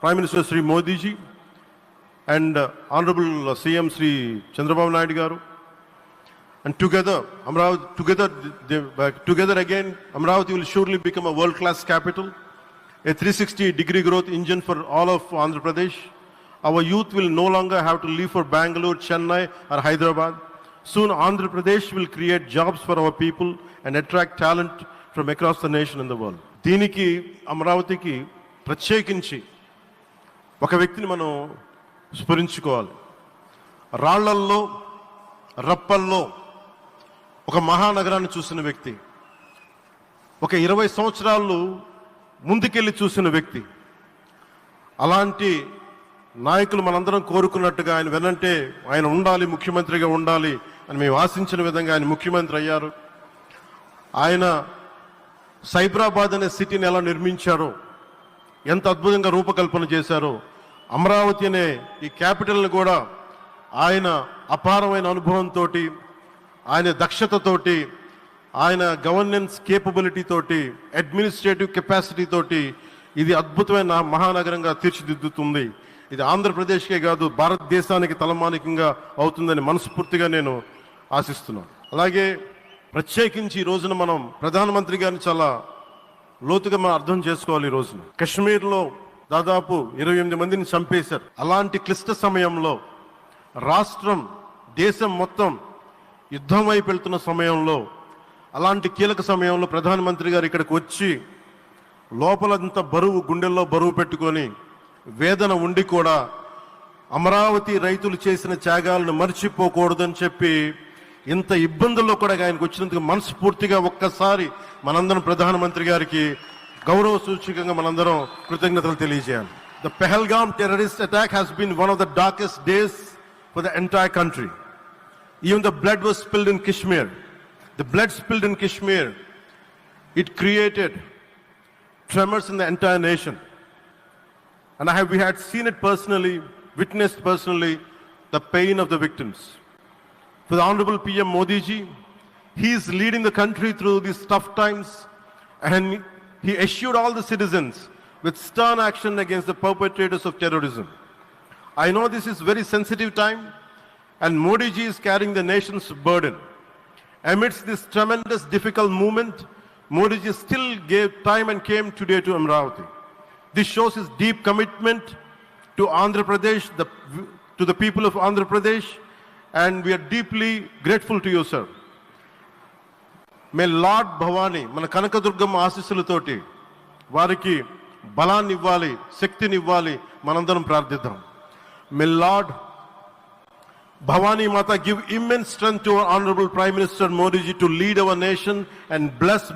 Prime Minister Sri Modi ji and uh, Honorable CM Sri Chandrababu Naidu Garu. And together, Amravati, together, they, uh, together again, Amravati will surely become a world-class capital, a 360-degree growth engine for all of Andhra Pradesh. Our youth will no longer have to leave for Bangalore, Chennai, or Hyderabad. Soon, Andhra Pradesh will create jobs for our people and attract talent from across the nation and the world. దీనికి అమరావతికి ప్రత్యేకించి ఒక వ్యక్తిని మనం స్మరించుకోవాలి రాళ్ళల్లో రప్పల్లో ఒక మహానగరాన్ని చూసిన వ్యక్తి ఒక ఇరవై సంవత్సరాలు ముందుకెళ్ళి చూసిన వ్యక్తి అలాంటి నాయకులు మనందరం కోరుకున్నట్టుగా ఆయన వెనంటే ఆయన ఉండాలి ముఖ్యమంత్రిగా ఉండాలి అని మేము ఆశించిన విధంగా ఆయన ముఖ్యమంత్రి అయ్యారు. ఆయన సైబరాబాద్ అనే సిటీని ఎలా నిర్మించారో ఎంత అద్భుతంగా రూపకల్పన చేశారో అమరావతి అనే ఈ క్యాపిటల్ని కూడా ఆయన అపారమైన అనుభవంతో ఆయన దక్షతతోటి ఆయన గవర్నెన్స్ కేపబిలిటీ తోటి అడ్మినిస్ట్రేటివ్ కెపాసిటీ తోటి ఇది అద్భుతమైన మహానగరంగా తీర్చిదిద్దుతుంది. ఇది ఆంధ్రప్రదేశ్కే కాదు భారతదేశానికి తలమానికంగా అవుతుందని మనస్ఫూర్తిగా నేను ఆశిస్తున్నాను. అలాగే ప్రత్యేకించి ఈ రోజున మనం ప్రధానమంత్రి గారిని చాలా లోతుగా మనం అర్థం చేసుకోవాలి ఈ రోజున. కశ్మీర్లో దాదాపు ఇరవై ఎనిమిది మందిని చంపేశారు. అలాంటి క్లిష్ట సమయంలో రాష్ట్రం దేశం మొత్తం యుద్ధం వైపు వెళ్తున్న సమయంలో అలాంటి కీలక సమయంలో ప్రధానమంత్రి గారు ఇక్కడికి వచ్చి లోపలంత బరువు గుండెల్లో బరువు పెట్టుకొని వేదన ఉండి కూడా అమరావతి రైతులు చేసిన త్యాగాలను మర్చిపోకూడదని చెప్పి ఇంత ఇబ్బందుల్లో కూడా ఆయనకు వచ్చినందుకు మనస్ఫూర్తిగా ఒక్కసారి మనందరం ప్రధానమంత్రి గారికి గౌరవ సూచకంగా మనందరం కృతజ్ఞతలు తెలియజేయాలి the Pahalgam terrorist attack has been one of the darkest days for the entire country even the blood was spilled in Kashmir the blood spilled in Kashmir it created tremors in the entire nation. And I have, we had seen it personally, witnessed personally, the pain of the victims. For the Honorable PM Modi ji, he is leading the country through these tough times and he assured all the citizens with stern action against the perpetrators of terrorism. I know this is very sensitive time and Modi ji is carrying the nation's burden. Amidst this tremendous difficult moment, Modi ji still gave time and came today to Amravati. This shows his deep commitment to Andhra Pradesh, the, to the people of Andhra Pradesh, and we are deeply grateful to you, sir. May Lord Bhavani మన కనకదుర్గమ్మ ఆశీస్సులతోటి వారికి బలాన్ని ఇవ్వాలి శక్తిని ఇవ్వాలి మనందరం ప్రార్థిద్దాం may lord Bhavani Mata give immense strength to our honourable prime minister Modiji to lead our nation and bless